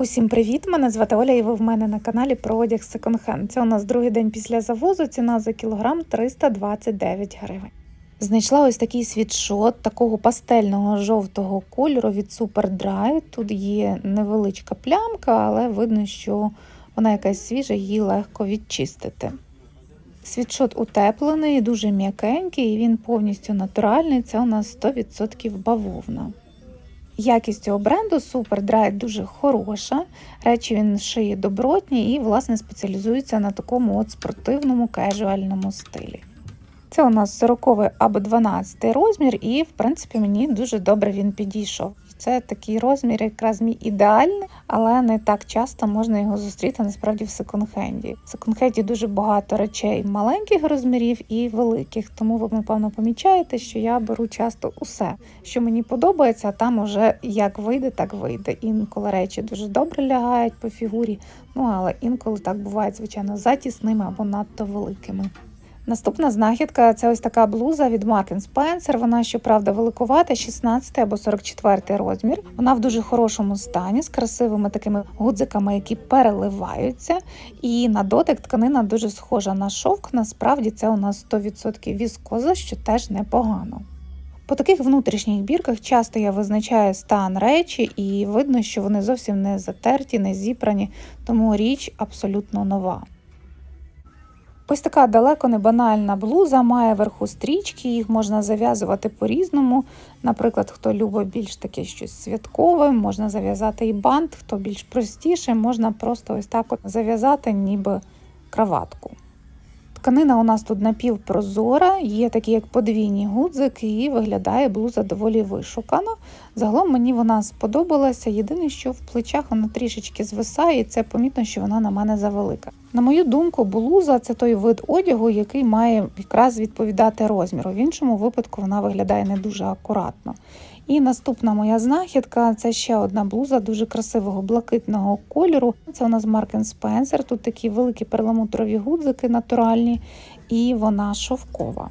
Усім привіт! Мене звати Оля, і ви в мене на каналі про одяг секонд-хенд. Це у нас другий день після завозу. Ціна за кілограм 329 гривень. Знайшла ось такий світшот такого пастельного жовтого кольору від Superdry. Тут є невеличка плямка, але видно, що вона якась свіжа, її легко відчистити. Світшот утеплений, дуже м'якенький, і він повністю натуральний. Це у нас 100% бавовна. Якість цього бренду Superdry дуже хороша. Речі він шиє добротні і, власне, спеціалізується на такому от спортивному кежуальному стилі. Це у нас 40 або 12 розмір, і, в принципі, мені дуже добре він підійшов. Це такий розмір, якраз мій ідеальний, але не так часто можна його зустріти насправді в секонд-хенді. В секонд-хенді дуже багато речей маленьких розмірів і великих, тому ви, напевно, помічаєте, що я беру часто усе, що мені подобається, а там уже як вийде, так вийде. Інколи речі дуже добре лягають по фігурі, ну але інколи так буває, звичайно, затісними або надто великими. Наступна знахідка це ось така блуза від Mark Spencer. Вона, щоправда, великувата, 16 або 44 розмір. Вона в дуже хорошому стані, з красивими такими гудзиками, які переливаються. І на дотик тканина дуже схожа на шовк. Насправді це у нас 100% віскоза, що теж непогано. По таких внутрішніх бірках часто я визначаю стан речі, і видно, що вони зовсім не затерті, не зібрані, тому річ абсолютно нова. Ось така далеко не банальна блуза, має верху стрічки, їх можна зав'язувати по-різному. Наприклад, хто любить більш таке щось святкове, можна зав'язати і бант, хто більш простіше, можна просто ось так от зав'язати, ніби краватку. Тканина у нас тут напівпрозора, є такі як подвійні гудзики, і виглядає блуза доволі вишукано. Загалом мені вона сподобалася. Єдине, що в плечах вона трішечки звисає, і це помітно, що вона на мене завелика. На мою думку, блуза це той вид одягу, який має якраз відповідати розміру. В іншому випадку вона виглядає не дуже акуратно. І наступна моя знахідка це ще одна блуза дуже красивого блакитного кольору. Це у нас Mark Spencer. Тут такі великі перламутрові гудзики натуральні, і вона шовкова.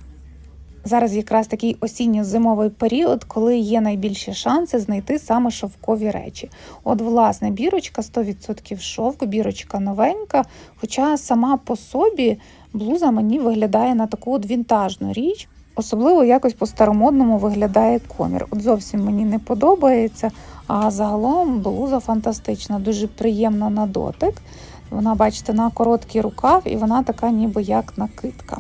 Зараз якраз такий осінньо-зимовий період, коли є найбільші шанси знайти саме шовкові речі. От, власне, бірочка 100% шовк, бірочка новенька. Хоча сама по собі блуза мені виглядає на таку от вінтажну річ. Особливо якось по-старомодному виглядає комір. От зовсім мені не подобається. А загалом блуза фантастична, дуже приємна на дотик. Вона, бачите, на короткий рукав, і вона така, ніби як накидка.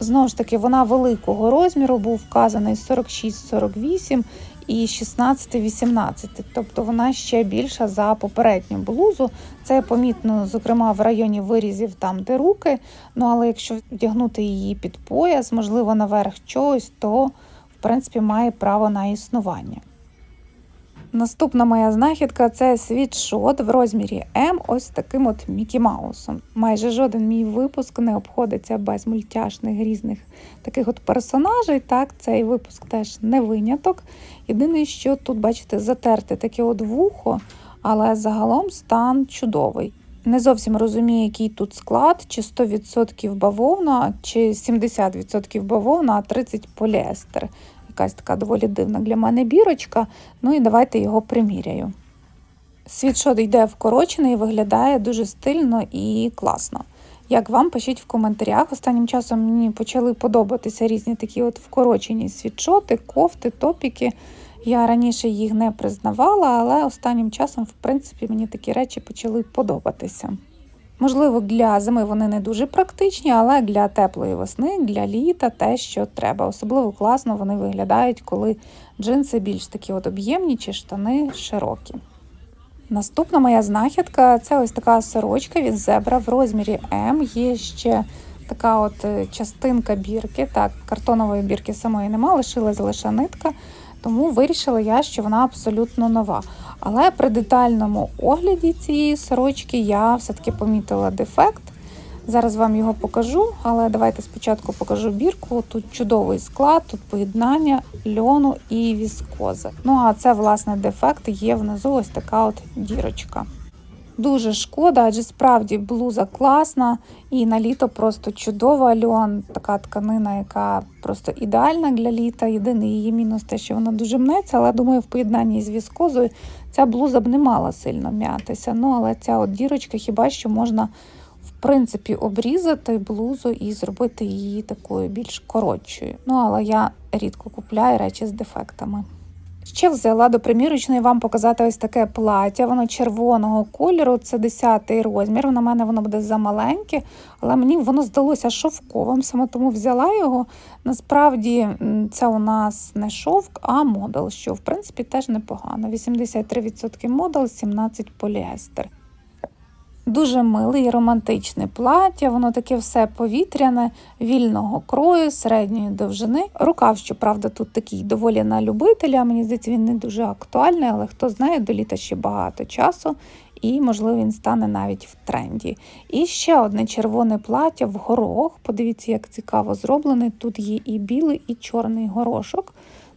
Знову ж таки, вона великого розміру, був вказаний 46-48 і 16-18. Тобто вона ще більша за попередню блузу. Це помітно, зокрема, в районі вирізів, там, де руки. Ну, але якщо вдягнути її під пояс, можливо, наверх чогось, то в принципі має право на існування. Наступна моя знахідка це світшот в розмірі М, ось таким от Мікі Маусом. Майже жоден мій випуск не обходиться без мультяшних різних таких от персонажей. Так, цей випуск теж не виняток. Єдине, що тут, бачите, затерте таке от вухо, але загалом стан чудовий. Не зовсім розумію, який тут склад, чи 100% бавовна, чи 70% бавовна, а 30 поліестер якась така доволі дивна для мене бірочка. Ну і давайте його приміряю. Світшот йде вкорочений, виглядає дуже стильно і класно. Як вам пишіть в коментарях. Останнім часом мені почали подобатися різні такі от вкорочені світшоти, кофти, топіки. Я раніше їх не признавала, але останнім часом, в принципі, мені такі речі почали подобатися. Можливо, для зими вони не дуже практичні, але для теплої весни, для літа те, що треба. Особливо класно вони виглядають, коли джинси більш такі от об'ємні чи штани широкі. Наступна моя знахідка це ось така сорочка від зебра в розмірі М. Є ще така от е, частинка бірки. Так, картонової бірки самої нема, лишилась лише нитка, тому вирішила я, що вона абсолютно нова. Але при детальному огляді цієї сорочки я все-таки помітила дефект. Зараз вам його покажу, але давайте спочатку покажу бірку. Тут чудовий склад, тут поєднання льону і віскози. Ну а це, власне, дефект є внизу ось така от дірочка. Дуже шкода, адже справді блуза класна і на літо просто чудова. Льон така тканина, яка просто ідеальна для літа. Єдиний її мінус те, що вона дуже мнеться, але думаю, в поєднанні з віскозою ця блуза б не мала сильно м'ятися. Ну, але ця от дірочка хіба що можна в принципі обрізати блузу і зробити її такою більш коротшою. Ну, але я рідко купляю речі з дефектами. Ще взяла до примірочної вам показати ось таке плаття. Воно червоного кольору, це 10 розмір. На мене воно буде замаленьке, але мені воно здалося шовковим, саме тому взяла його. Насправді це у нас не шовк, а модел, що в принципі теж непогано. 83% модел, 17% поліестер. Дуже миле і романтичне плаття, воно таке все повітряне, вільного крою, середньої довжини. Рукав, щоправда, тут такий доволі на любителя. Мені здається, він не дуже актуальний, але хто знає, до літа ще багато часу, і, можливо, він стане навіть в тренді. І ще одне червоне плаття в горох. Подивіться, як цікаво зроблене. Тут є і білий, і чорний горошок.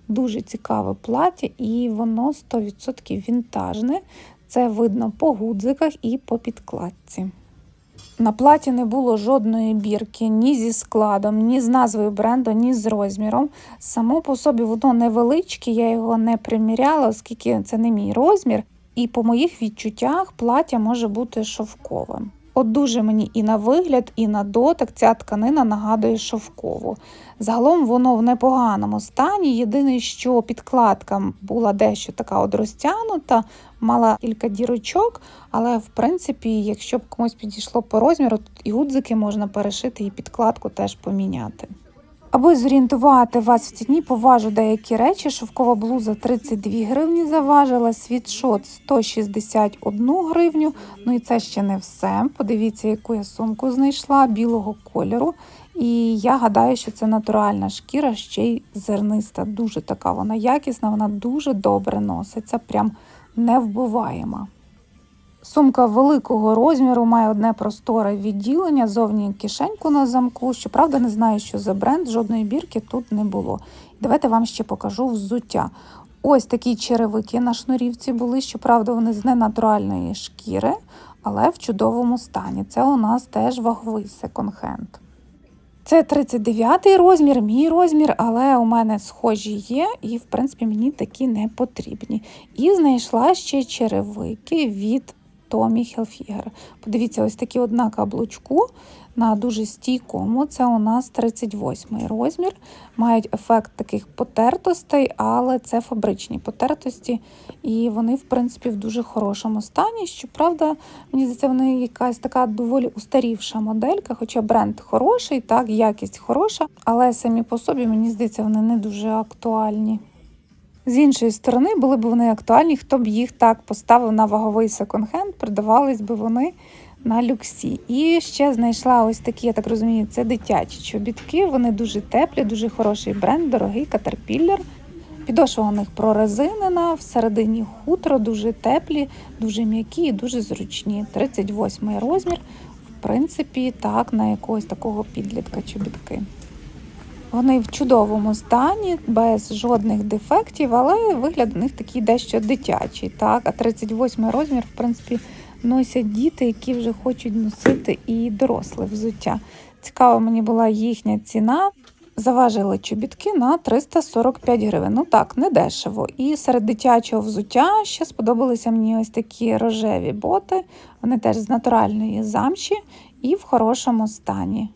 Дуже цікаве плаття, і воно 100% вінтажне. Це видно по гудзиках і по підкладці. На платі не було жодної бірки ні зі складом, ні з назвою бренду, ні з розміром. Само по собі воно невеличке, я його не приміряла, оскільки це не мій розмір. І по моїх відчуттях плаття може бути шовковим. От дуже мені і на вигляд, і на дотик ця тканина нагадує шовкову. Загалом воно в непоганому стані. Єдине, що підкладка була дещо така от розтягнута, мала кілька дірочок, але в принципі, якщо б комусь підійшло по розміру, то і гудзики можна перешити, і підкладку теж поміняти. Аби зорієнтувати вас в ціні, поважу деякі речі. Шовкова блуза 32 гривні заважила, світшот 161 гривню. Ну і це ще не все. Подивіться, яку я сумку знайшла білого кольору. І я гадаю, що це натуральна шкіра, ще й зерниста. Дуже така вона якісна, вона дуже добре носиться, прям невбиваєма. Сумка великого розміру має одне просторе відділення, зовні кишеньку на замку. Щоправда, не знаю, що за бренд, жодної бірки тут не було. Давайте вам ще покажу взуття. Ось такі черевики на шнурівці були. Щоправда, вони з ненатуральної шкіри, але в чудовому стані. Це у нас теж ваговий секонд-хенд. Це 39 розмір, мій розмір, але у мене схожі є, і, в принципі, мені такі не потрібні. І знайшла ще черевики від Tommy Hilfiger. Подивіться, ось такі одна каблучку на дуже стійкому. Це у нас 38 розмір. Мають ефект таких потертостей, але це фабричні потертості, і вони, в принципі, в дуже хорошому стані. Щоправда, мені здається, вони якась така доволі устарівша моделька, хоча бренд хороший, так, якість хороша, але самі по собі, мені здається, вони не дуже актуальні. З іншої сторони, були б вони актуальні, хто б їх так поставив на ваговий секонд-хенд, продавались би вони на люксі. І ще знайшла ось такі, я так розумію, це дитячі чобітки. Вони дуже теплі, дуже хороший бренд, дорогий катерпіллер. Підошва у них прорезинена, всередині хутро, дуже теплі, дуже м'які і дуже зручні. 38 розмір, в принципі, так, на якогось такого підлітка чобітки. Вони в чудовому стані, без жодних дефектів, але вигляд у них такий дещо дитячий. Так? А 38 розмір, в принципі, носять діти, які вже хочуть носити і доросле взуття. Цікава мені була їхня ціна. Заважили чобітки на 345 гривень. Ну так, не дешево. І серед дитячого взуття ще сподобалися мені ось такі рожеві боти. Вони теж з натуральної замші і в хорошому стані.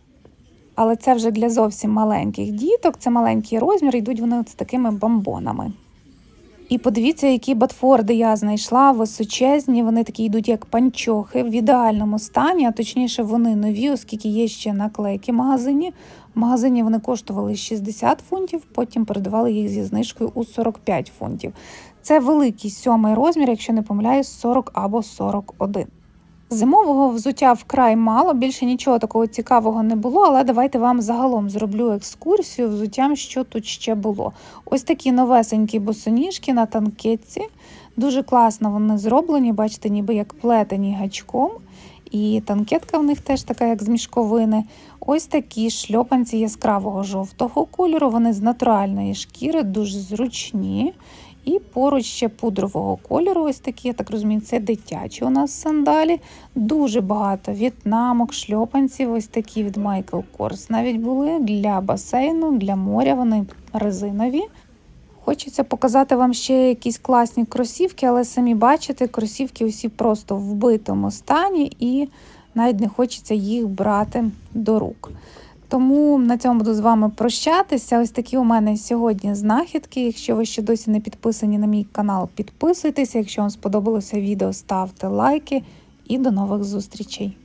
Але це вже для зовсім маленьких діток, це маленький розмір, йдуть вони з такими бомбонами. І подивіться, які батфорди я знайшла височезні. Вони такі йдуть, як панчохи, в ідеальному стані, а точніше, вони нові, оскільки є ще наклейки в магазині. В магазині вони коштували 60 фунтів, потім передавали їх зі знижкою у 45 фунтів. Це великий сьомий розмір, якщо не помиляюсь, 40 або 41. Зимового взуття вкрай мало, більше нічого такого цікавого не було, але давайте вам загалом зроблю екскурсію взуттям, що тут ще було. Ось такі новесенькі босоніжки на танкетці. Дуже класно вони зроблені, бачите, ніби як плетені гачком. І танкетка в них теж така, як з мішковини. Ось такі шльопанці яскравого жовтого кольору. Вони з натуральної шкіри, дуже зручні. І поруч ще пудрового кольору, ось такі, я так розумію, це дитячі у нас сандалі. Дуже багато в'єтнамок, шльопанців, ось такі від Michael Kors навіть були для басейну, для моря. Вони резинові. Хочеться показати вам ще якісь класні кросівки, але самі бачите, кросівки усі просто в вбитому стані і навіть не хочеться їх брати до рук. Тому на цьому буду з вами прощатися. Ось такі у мене сьогодні знахідки. Якщо ви ще досі не підписані на мій канал, підписуйтесь. Якщо вам сподобалося відео, ставте лайки і до нових зустрічей.